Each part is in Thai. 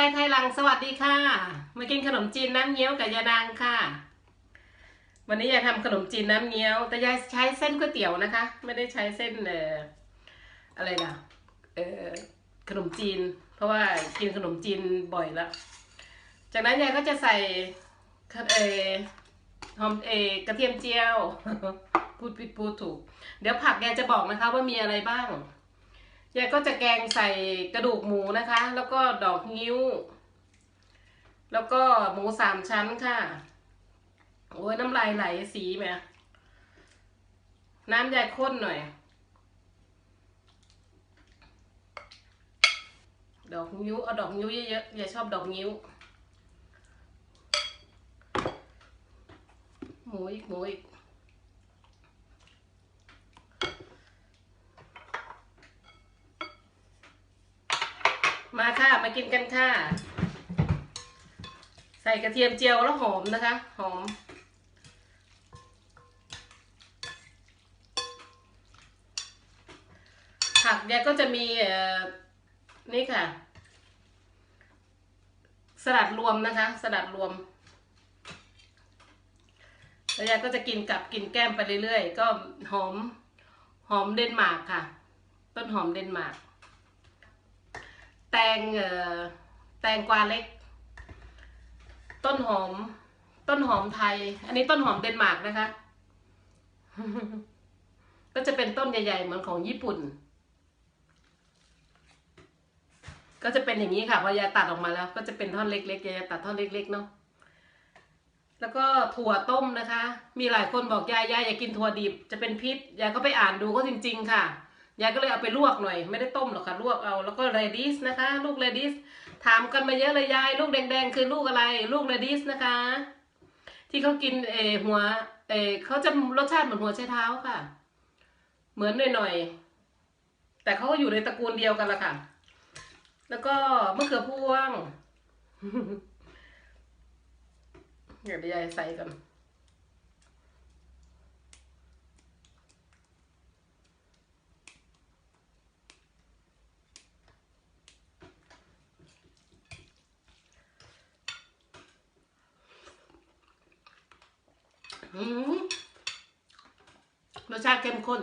ไปไทยหลังสวัสดีค่ะ มากินขนมจีนน้ำเงี้ยวกับยาดังค่ะ วันนี้ยายทำขนมจีนน้ำเงี้ยว แต่ยายใช้เส้นก๋วยเตี๋ยวนะคะ ไม่ได้ใช้เส้นเอ่ออะไรนะเอ่อขนมจีน เพราะว่ากินขนมจีนบ่อยแล้วจากนั้นยายก็จะใส่เอ่อหอมเอ่อกระเทียมเจียวพูดผิดพูดถูก เดี๋ยวผักยายจะบอกนะคะว่ามีอะไรบ้าง ยายก็จะแกงใส่กระดูกหมูนะคะ แล้วก็ดอกงิ้ว แล้วก็หมูสามชั้นค่ะ โอ้ยน้ำลายไหลสีแหมน้ำยายข้นหน่อย ดอกงิ้วเอาดอกงิ้วเยอะๆยายชอบดอกงิ้ว หมูอีกหมูอีก มาค่ะมากินกันค่ะ ใส่กระเทียมเจียวแล้วหอมนะคะ หอม ผักเนี่ยก็จะมีนี่ค่ะ สลัดรวมนะคะ สลัดรวมแล้วยายก็จะกินกับกินแก้มไปเรื่อยๆ ก็หอมหอมเดนมาร์กค่ะ ต้นหอมเดนมาร์ก แตงเอ่อแตงกวาเล็ก ต้นหอม ต้นหอมไทย อันนี้ต้นหอมเดนมาร์กนะคะ ก็จะเป็นต้นใหญ่ๆ เหมือนของญี่ปุ่น ก็จะเป็นอย่างนี้ค่ะพอยายตัดออกมาแล้ว ก็จะเป็นท่อนเล็กๆยายตัดท่อนเล็ก ๆ เนาะแล้วก็ถั่วต้มนะคะ มีหลายคนบอกยายยายอย่ากินถั่วดิบจะเป็นพิษยายก็ไปอ่านดูก็จริง ๆ ค่ะ ยายก็เลยเอาไปลวกหน่อย ไม่ได้ต้มหรอกค่ะลวกเอาแล้วก็เรดิสนะคะ ลูกเรดิสถามกันมาเยอะเลยยายลูกแดงๆ คือลูกอะไร ลูกเรดิสนะคะ ที่เขากินเอหัวเอเขาจะรสชาติเหมือนหัวไชเท้าค่ะ เหมือนหน่อยๆแต่เขาก็อยู่ในตระกูลเดียวกันละค่ะ แล้วก็มะเขือพวงเดี๋ยวยายใส่กันอืม รสชาติเข้มข้น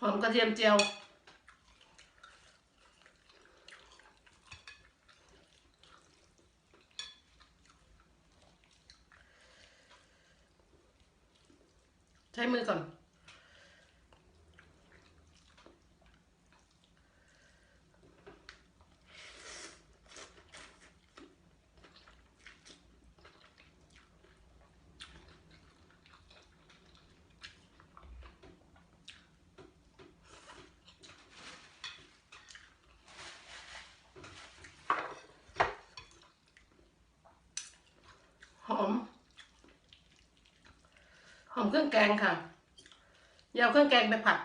หอมกระเทียมเจียว ใช้มือก่อน หอม หอมเครื่องแกงค่ะอยาวเครื่องแกงไปผัด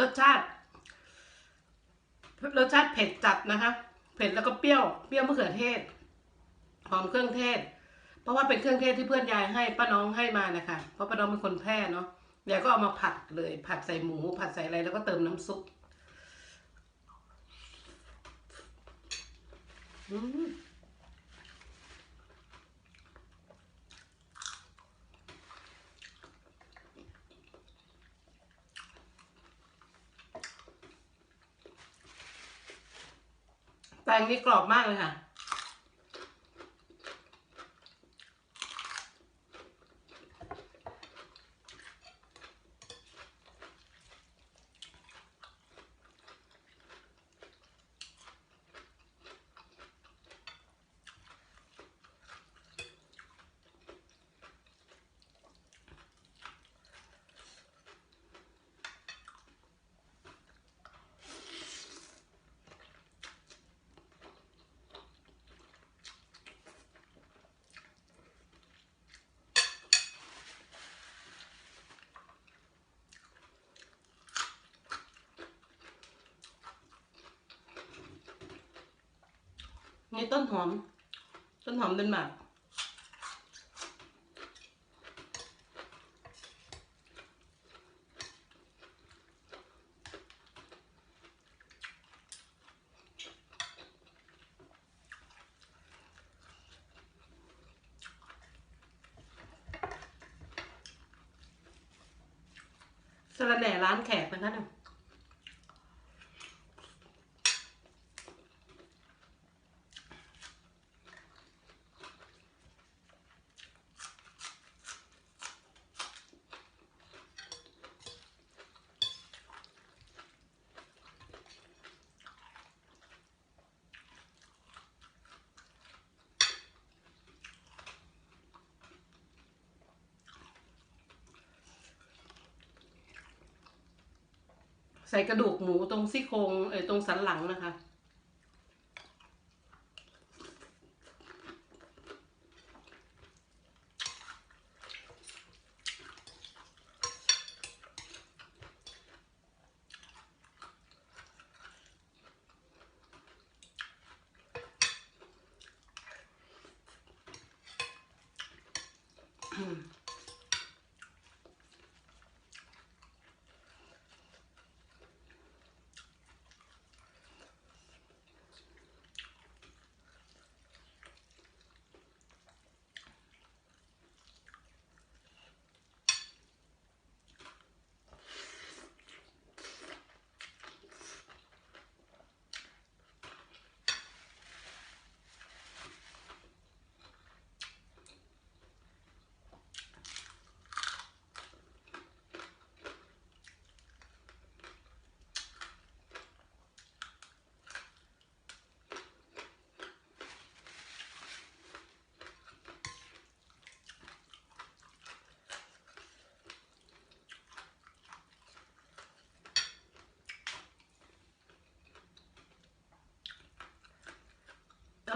รสชาติ รสชาติเผ็ดจัดนะคะ เผ็ดแล้วก็เปรี้ยว เปรี้ยวมะเขือเทศ หอมเครื่องเทศ เพราะว่าเป็นเครื่องเทศที่เพื่อนยายให้ป้าน้องให้มานะคะ เพราะป้าน้องเป็นคนแพร่เนาะยายก็เอามาผัดเลย ผัดใส่หมู ผัดใส่อะไรแล้วก็เติมน้ำซุป อืม แตงนี่กรอบมากเลยค่ะ นี่ต้นหอม ต้นหอมเดนมาร์กสระแหน่ร้านแขกนะคะเนี่ย ใส่กระดูกหมูตรงซี่โครงเออตรงสันหลังนะคะ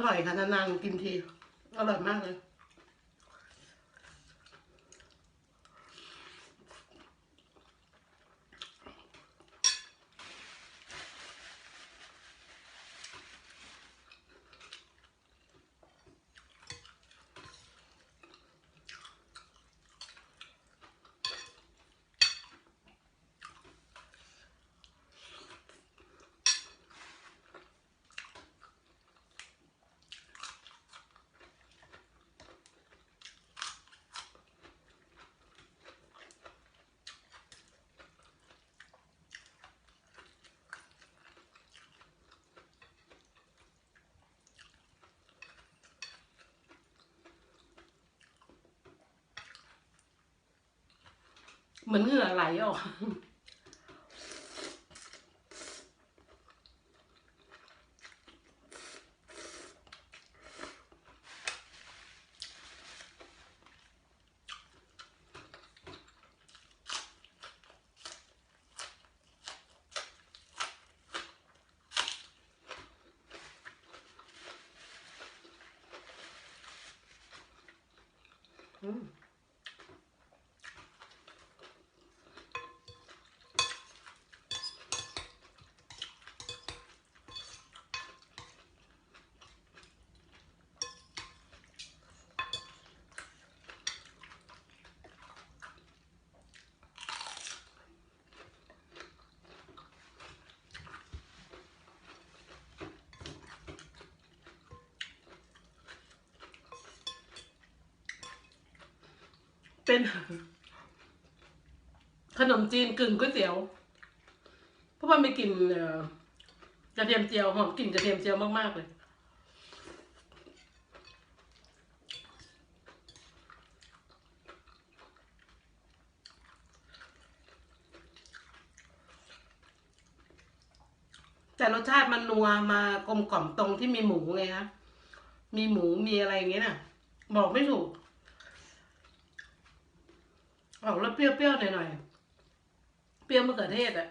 อร่อยค่ะนานๆกินที อร่อยมากเลย เหมือนเหงื่อไหลออกอืม เป็น ขนมจีนกึ่งก๋วยเตี๋ยว เพราะว่าไม่กินเอ่อจกระเทียมเจียวหอมกลิ่นกระเทียมเจียวมากๆเลยแต่รสชาติมันนัวมากลมกล่อมตรงที่มีหมูไงคะ มีหมูมีอะไรอย่างเงี้ยน่ะ บอกไม่ถูก ออกแล้วเปรี้ยวๆหน่อยๆ เปรี้ยวมะเขือเทศอะ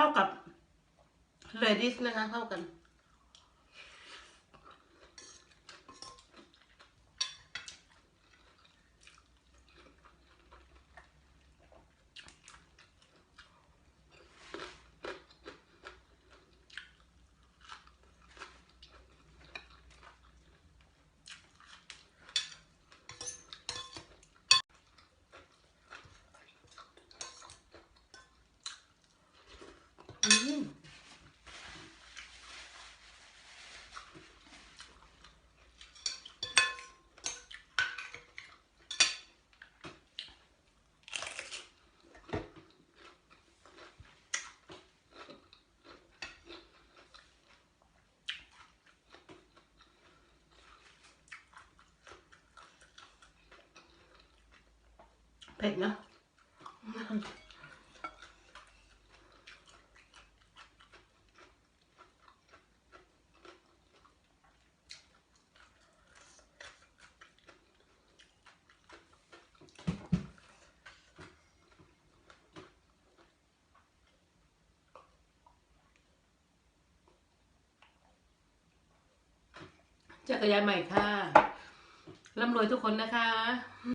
เข้ากับเลดิสนะคะ เข้ากัน อืม เผ็ดนะจักรยานใหม่ค่ะร่ำรวยทุกคนนะคะ